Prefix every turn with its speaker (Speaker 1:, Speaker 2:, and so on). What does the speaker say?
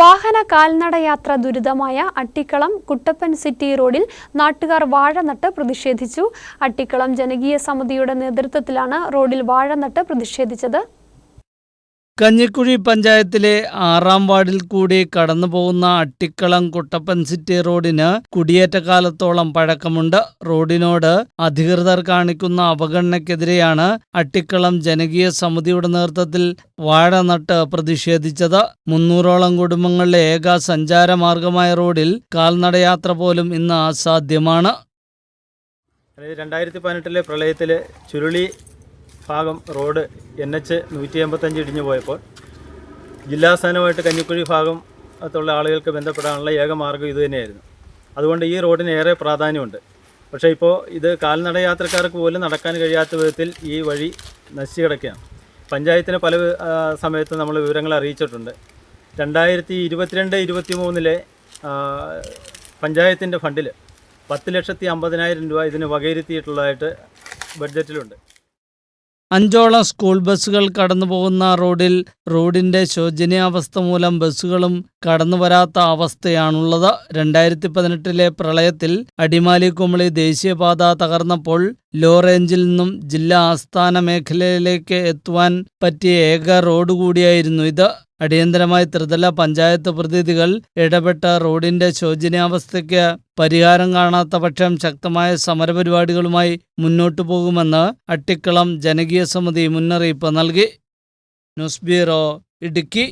Speaker 1: വാഹന കാൽനടയാത്ര ദുരിതമായ അട്ടിക്കളം കുട്ടപ്പൻ സിറ്റി റോഡിൽ നാട്ടുകാർ വാഴ നട്ട് പ്രതിഷേധിച്ചു. അട്ടിക്കളം ജനകീയ സമിതിയുടെ നേതൃത്വത്തിലാണ് റോഡിൽ വാഴ നട്ട് പ്രതിഷേധിച്ചത്.
Speaker 2: കഞ്ഞിക്കുഴി പഞ്ചായത്തിലെ ആറാം വാർഡിൽ കൂടി കടന്നു പോകുന്ന അട്ടിക്കളം കുട്ടപ്പൻ സിറ്റി റോഡിന് കുടിയേറ്റ കാലത്തോളം പഴക്കമുണ്ട്. റോഡിനോട് അധികൃതർ കാണിക്കുന്ന അവഗണനയ്ക്കെതിരെയാണ് അട്ടിക്കളം ജനകീയ സമിതിയുടെ നേതൃത്വത്തിൽ വാഴ നട്ട് പ്രതിഷേധിച്ചത്. മുന്നൂറോളം കുടുംബങ്ങളിലെ ഏക സഞ്ചാരമാർഗമായ റോഡിൽ കാൽനടയാത്ര പോലും ഇന്ന് അസാധ്യമാണ്.
Speaker 3: രണ്ടായിരത്തി പതിനെട്ടിലെ പ്രളയത്തിൽ ചുരുളി ഭാഗം റോഡ് എൻ എച്ച് നൂറ്റി എൺപത്തഞ്ച് ഇടിഞ്ഞു പോയപ്പോൾ ജില്ലാസ്ഥാനമായിട്ട് കഞ്ഞിക്കുഴി ഭാഗം അത്തുള്ള ആളുകൾക്ക് ബന്ധപ്പെടാനുള്ള ഏക മാർഗം ഇതുതന്നെയായിരുന്നു അതുകൊണ്ട് ഈ റോഡിന് ഏറെ പ്രാധാന്യമുണ്ട്. പക്ഷേ ഇപ്പോൾ ഇത് കാൽനട യാത്രക്കാർക്ക് പോലും നടക്കാൻ കഴിയാത്ത വിധത്തിൽ ഈ വഴി നശിച്ചു കിടക്കുകയാണ് പഞ്ചായത്തിന് പല സമയത്ത് നമ്മൾ വിവരങ്ങൾ അറിയിച്ചിട്ടുണ്ട്. രണ്ടായിരത്തി ഇരുപത്തിരണ്ട് ഇരുപത്തി മൂന്നിലെ പഞ്ചായത്തിന്റെ ഫണ്ടിൽ പത്ത് ലക്ഷത്തി അമ്പതിനായിരം രൂപ ഇതിന് വകയിരുത്തിയിട്ടുള്ളതായിട്ട് ബഡ്ജറ്റിലുണ്ട്.
Speaker 2: അഞ്ചോളം സ്കൂൾ ബസ്സുകൾ കടന്നു പോകുന്ന റോഡിൽ റോഡിന്റെ ശോചനീയാവസ്ഥ മൂലം ബസ്സുകളും കടന്നു വരാത്ത അവസ്ഥയാണുള്ളത്. രണ്ടായിരത്തി പതിനെട്ടിലെ പ്രളയത്തിൽ അടിമാലി കുമളി ദേശീയപാത തകർന്നപ്പോൾ ലോ റേഞ്ചിൽ നിന്നും ജില്ലാ ആസ്ഥാന മേഖലയിലേക്ക് എത്തുവാൻ പറ്റിയ ഏക റോഡ് കൂടിയായിരുന്നു ഇത്. അടിയന്തരമായി ത്രിതല പഞ്ചായത്ത് പ്രതിനിധികൾ ഇടപെട്ട റോഡിന്റെ ശോചനീയാവസ്ഥയ്ക്ക് പരിഹാരം കാണാത്ത പക്ഷം ശക്തമായ സമരപരിപാടികളുമായി മുന്നോട്ടു പോകുമെന്ന് അട്ടിക്കളം ജനകീയ സമിതി മുന്നറിയിപ്പ് നൽകി. News bureau Idukki.